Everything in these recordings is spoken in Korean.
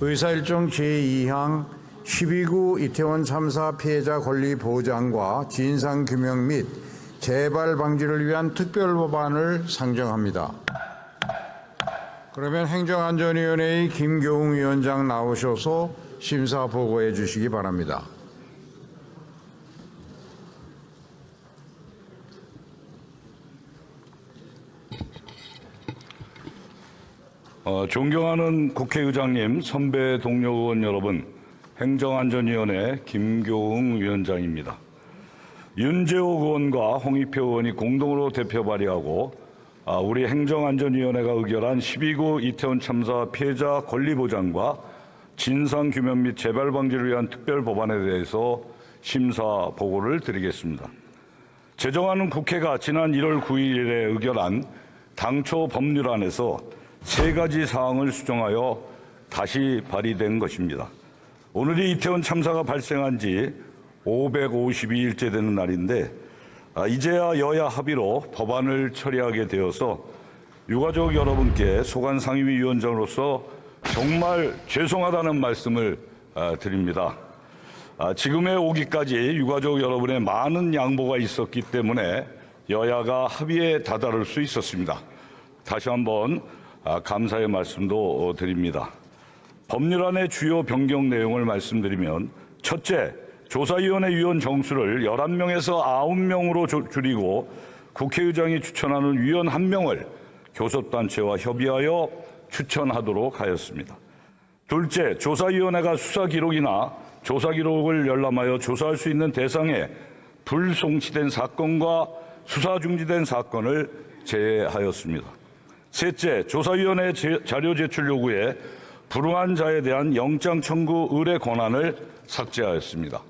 의사일정 제2항 12구 이태원 참사 피해자 권리 보장과 진상 규명 및 재발 방지를 위한 특별 법안을 상정합니다. 그러면 행정안전위원회의 김교웅 위원장 나오셔서 심사 보고해 주시기 바랍니다. 어, 존경하는 국회의장님, 선배 동료 의원 여러분, 행정안전위원회 김교웅 위원장입니다. 윤재호 의원과 홍익표 의원이 공동으로 대표 발의하고 아, 우리 행정안전위원회가 의결한 12구 이태원 참사 피해자 권리 보장과 진상 규명 및 재발 방지를 위한 특별 법안에 대해서 심사 보고를 드리겠습니다. 제정하는 국회가 지난 1월 9일에 의결한 당초 법률안에서 세 가지 사항을 수정하여 다시 발의된 것입니다. 오늘이 이태원 참사가 발생한 지 552일째 되는 날인데 아, 이제야 여야 합의로 법안을 처리하게 되어서 유가족 여러분께 소관 상임위원장으로서 정말 죄송하다는 말씀을 아, 드립니다. 아, 지금에 오기까지 유가족 여러분의 많은 양보가 있었기 때문에 여야가 합의에 다다를 수 있었습니다. 다시 한번 아, 감사의 말씀도 어, 드립니다. 법률안의 주요 변경 내용을 말씀드리면 첫째, 조사위원회 위원 정수를 11명에서 9명으로 줄이고 국회의장이 추천하는 위원 1명을 교섭단체와 협의하여 추천하도록 하였습니다. 둘째, 조사위원회가 수사 기록이나 조사 기록을 열람하여 조사할 수 있는 대상에 불송치된 사건과 수사 중지된 사건을 제외하였습니다. 셋째, 조사위원회 제- 자료 제출 요구에 불응한 자에 대한 영장 청구 의뢰 권한을 삭제하였습니다.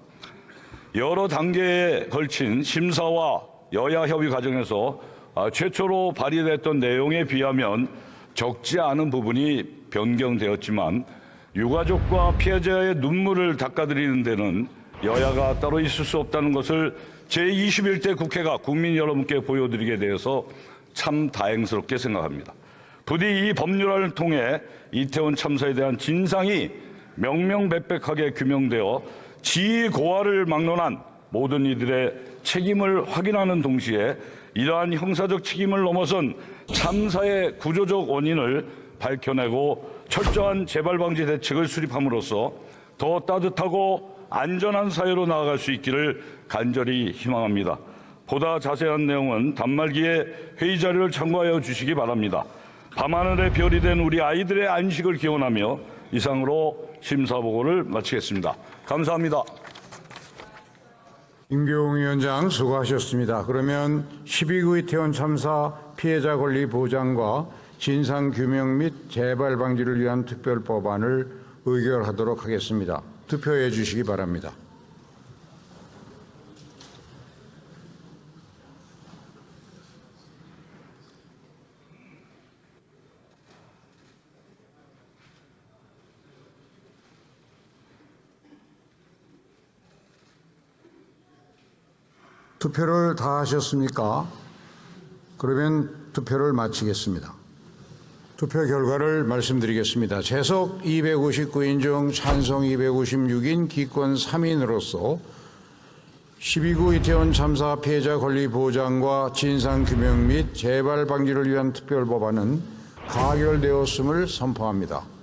여러 단계에 걸친 심사와 여야 협의 과정에서 아, 최초로 발의됐던 내용에 비하면 적지 않은 부분이 변경되었지만 유가족과 피해자의 눈물을 닦아드리는 데는 여야가 따로 있을 수 없다는 것을 제21대 국회가 국민 여러분께 보여드리게 되어서 참 다행스럽게 생각합니다. 부디 이 법률안을 통해 이태원 참사에 대한 진상이 명명백백하게 규명되어 지위 고하를 막론한 모든 이들의 책임을 확인하는 동시에 이러한 형사적 책임을 넘어선 참사의 구조적 원인을 밝혀내고 철저한 재발 방지 대책을 수립함으로써 더 따뜻하고 안전한 사회로 나아갈 수 있기를 간절히 희망합니다. 보다 자세한 내용은 단말기에 회의 자료를 참고하여 주시기 바랍니다. 밤하늘의 별이 된 우리 아이들의 안식을 기원하며 이상으로 심사 보고를 마치겠습니다. 감사합니다. 김교웅 위원장 수고하셨습니다. 그러면 12구 이태원 참사 피해자 권리 보장과 진상 규명 및 재발 방지를 위한 특별 법안을 의결하도록 하겠습니다. 투표해 주시기 바랍니다. 투표를 다 하셨습니까? 그러면 투표를 마치겠습니다. 투표 결과를 말씀드리겠습니다. 재석 259인 중 찬성 256인 기권 3인으로서 12구 이태원 참사 피해자 권리 보장과 진상 규명 및 재발 방지를 위한 특별 법안은 가결되었음을 선포합니다.